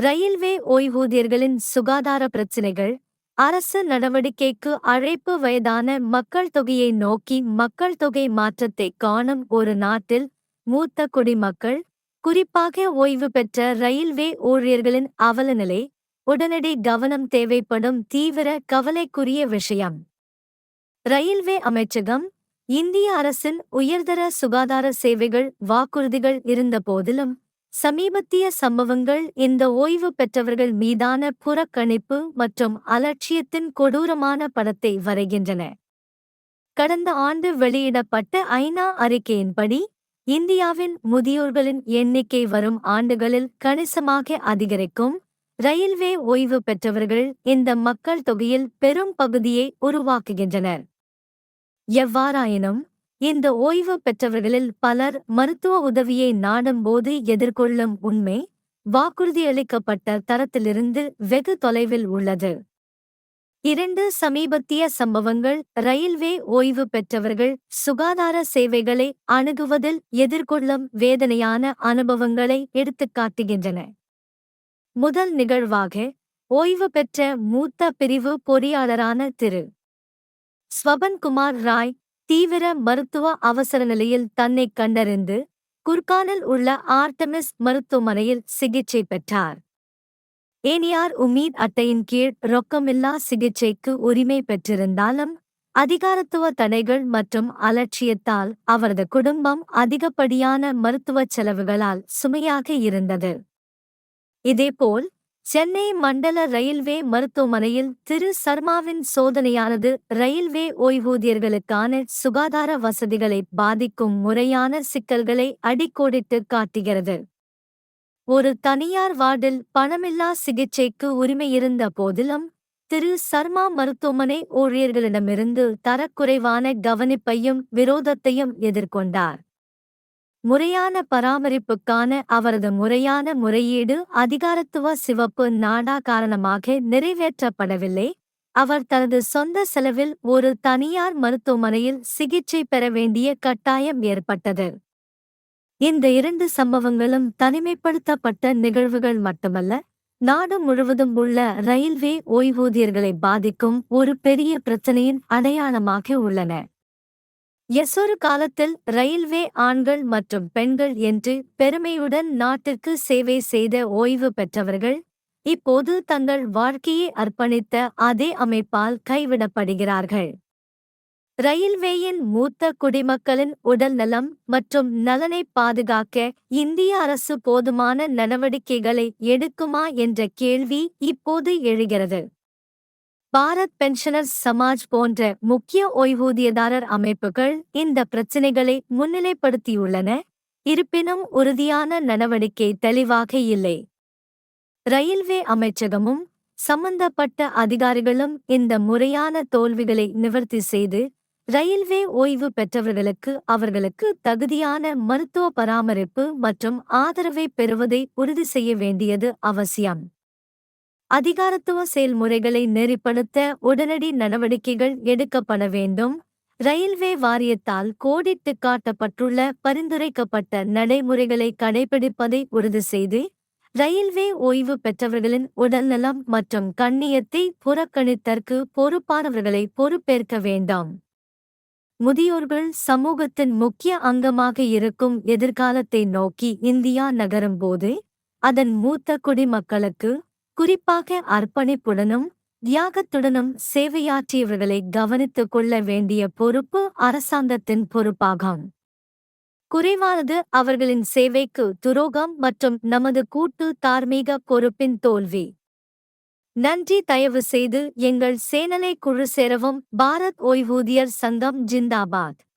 Railway ஓய்வூதியர்களின் சுகாதார பிரச்சினைகள் அரசு நடவடிக்கைக்கு அழைப்பு வயதான மக்கள் தொகையை நோக்கி மக்கள் தொகை மாற்றத்தை காணும் ஒரு நாட்டில் மூத்த குடிமக்கள் குறிப்பாக ஓய்வு பெற்ற ரயில்வே ஊழியர்களின் அவலநிலை உடனடி கவனம் தேவைப்படும் தீவிர கவலைக்குரிய விஷயம். ரயில்வே அமைச்சகம் இந்திய அரசின் உயர்தர சுகாதார சேவைகள் வாக்குறுதிகள் இருந்தபோதிலும் சமீபத்திய சம்பவங்கள் இந்த ஓய்வு பெற்றவர்கள் மீதான புறக்கணிப்பு மற்றும் அலட்சியத்தின் கொடூரமான படத்தை வரைகின்றன. கடந்த ஆண்டு வெளியிடப்பட்ட ஐநா அறிக்கையின்படி இந்தியாவின் முதியோர்களின் எண்ணிக்கை வரும் ஆண்டுகளில் கணிசமாக அதிகரிக்கும் ரயில்வே ஓய்வு பெற்றவர்கள் இந்த மக்கள் தொகையில் பெரும் பகுதியை உருவாக்குகின்றனர். எவ்வாறாயினும் இந்த ஓய்வு பெற்றவர்களில் பலர் மருத்துவ உதவியை நாடும்போது எதிர்கொள்ளும் உண்மை வாக்குறுதியளிக்கப்பட்ட தரத்திலிருந்து வெகு தொலைவில் உள்ளது. இரண்டு சமீபத்திய சம்பவங்கள் ரயில்வே ஓய்வு பெற்றவர்கள் சுகாதார சேவைகளை அணுகுவதில் எதிர்கொள்ளும் வேதனையான அனுபவங்களை எடுத்துக்காட்டுகின்றன முதல் நிகழ்வாக ஓய்வு பெற்ற மூத்த பிரிவு பொறியாளரான திரு. ஸ்வபன்குமார் ராய் தீவிர மருத்துவ அவசர நிலையில் தன்னை கண்டறிந்து குர்கானில் உள்ள ஆர்டமிஸ் மருத்துவமனையில் சிகிச்சை பெற்றார். ஏனியார் உமீத் அட்டையின் கீழ் ரொக்கமில்லா சிகிச்சைக்கு உரிமை பெற்றிருந்தாலும் அதிகாரத்துவ தடைகள் மற்றும் அலட்சியத்தால் அவரது குடும்பம் அதிகப்படியான மருத்துவச் செலவுகளால் சுமையாக இருந்தது. இதேபோல் சென்னை மண்டல ரயில்வே மருத்துவமனையில் திரு. சர்மாவின் சோதனையானது ரயில்வே ஓய்வூதியர்களுக்கான சுகாதார வசதிகளை பாதிக்கும் முறையான சிக்கல்களை அடிக்கோடிட்டு காட்டுகிறது. ஒரு தனியார் வார்டில் பணமில்லா சிகிச்சைக்கு உரிமையிருந்த போதிலும் திரு. சர்மா மருத்துவமனை ஊழியர்களிடமிருந்து தரக்குறைவான கவனிப்பையும் விரோதத்தையும் எதிர்கொண்டார். முறையான பராமரிப்புக்கான அவரது முறையான முறையீடு அதிகாரத்துவ சிவப்பு நாடா காரணமாக நிறைவேற்றப்படவில்லை. அவர் தனது சொந்த செலவில் ஒரு தனியார் மருத்துவமனையில் சிகிச்சை பெற வேண்டிய கட்டாயம் ஏற்பட்டது. இந்த இரண்டு சம்பவங்களும் தனிமைப்படுத்தப்பட்ட நிகழ்வுகள் மட்டுமல்ல நாடு முழுவதும் உள்ள ரயில்வே ஓய்வூதியர்களை பாதிக்கும் ஒரு பெரிய பிரச்சனையின் அடையாளமாக உள்ளன. எசொரு காலத்தில் ரயில்வே ஆண்கள் மற்றும் பெண்கள் என்று பெருமையுடன் நாட்டிற்கு சேவை செய்த ஓய்வு பெற்றவர்கள் இப்போது தங்கள் வாழ்க்கையை அர்ப்பணித்த அதே அமைப்பால் கைவிடப்படுகிறார்கள். ரயில்வேயின் மூத்த குடிமக்களின் உடல் நலம் மற்றும் நலனை பாதுகாக்க இந்திய அரசு போதுமான நடவடிக்கைகளை எடுக்குமா என்ற கேள்வி இப்போது எழுகிறது. பாரத் பென்ஷனர்ஸ் சமாஜ் போன்ற முக்கிய ஓய்வூதியதாரர் அமைப்புகள் இந்த பிரச்சினைகளை முன்னிலைப்படுத்தியுள்ளன. இருப்பினும் உறுதியான நடவடிக்கை தெளிவாக இல்லை. ரயில்வே அமைச்சகமும் சம்பந்தப்பட்ட அதிகாரிகளும் இந்த முறையான தோல்விகளை நிவர்த்தி செய்து ரயில்வே ஓய்வு பெற்றவர்களுக்கு அவர்களுக்கு தகுதியான மருத்துவ பராமரிப்பு மற்றும் ஆதரவை பெறுவதை உறுதி செய்ய வேண்டியது அவசியம். அதிகாரத்துவ செயல்முறைகளை நெறிப்படுத்த உடனடி நடவடிக்கைகள் எடுக்கப்பட வேண்டும். ரயில்வே வாரியத்தால் கோடிட்டு காட்டப்பட்டுள்ள பரிந்துரைக்கப்பட்ட நடைமுறைகளை கடைபிடிப்பதை உறுதி செய்து ரயில்வே ஓய்வு பெற்றவர்களின் உடல்நலம் மற்றும் கண்ணியத்தை புறக்கணித்தற்கு பொறுப்பானவர்களை பொறுப்பேற்க வேண்டாம். முதியோர்கள் சமூகத்தின் முக்கிய அங்கமாக இருக்கும் எதிர்காலத்தை நோக்கி இந்தியா நகரும் போது அதன் மூத்த குடிமக்களுக்கு குறிப்பாக அர்ப்பணிப்புடனும் தியாகத்துடனும் சேவையாற்றியவர்களை கவனித்துக் கொள்ள வேண்டிய பொறுப்பு அரசாங்கத்தின் பொறுப்பாகும். குறைவானது அவர்களின் சேவைக்கு துரோகம் மற்றும் நமது கூட்டு தார்மீக பொறுப்பின் தோல்வி. நன்றி தயவு செய்து எங்கள் சேனலை குழு சேரவும் பாரத் ஓய்வூதியர் சங்கம் ஜிந்தாபாத்.